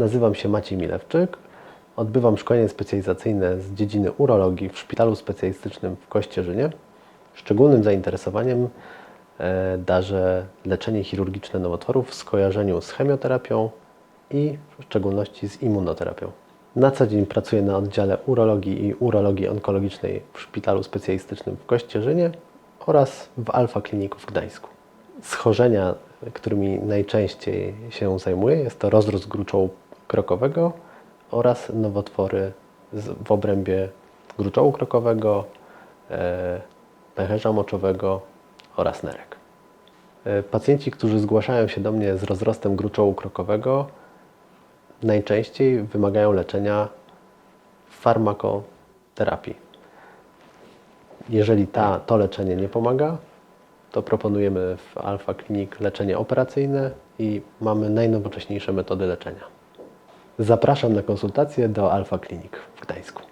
Nazywam się Maciej Milewczyk. Odbywam szkolenie specjalizacyjne z dziedziny urologii w Szpitalu Specjalistycznym w Kościerzynie. Szczególnym zainteresowaniem e, darzę leczenie chirurgiczne nowotworów w skojarzeniu z chemioterapią i w szczególności z immunoterapią. Na co dzień pracuję na oddziale urologii i urologii onkologicznej w Szpitalu Specjalistycznym w Kościerzynie oraz w Alfa Kliniku w Gdańsku. Schorzenia, którymi najczęściej się zajmuję, jest to rozrost gruczołu krokowego oraz nowotwory w obrębie gruczołu krokowego, e, pęcherza moczowego oraz nerek. E, Pacjenci, którzy zgłaszają się do mnie z rozrostem gruczołu krokowego, najczęściej wymagają leczenia farmakoterapii. Jeżeli ta, to leczenie nie pomaga, to proponujemy w Alpha Clinic leczenie operacyjne i mamy najnowocześniejsze metody leczenia. Zapraszam na konsultacje do Alpha Clinic w Gdańsku.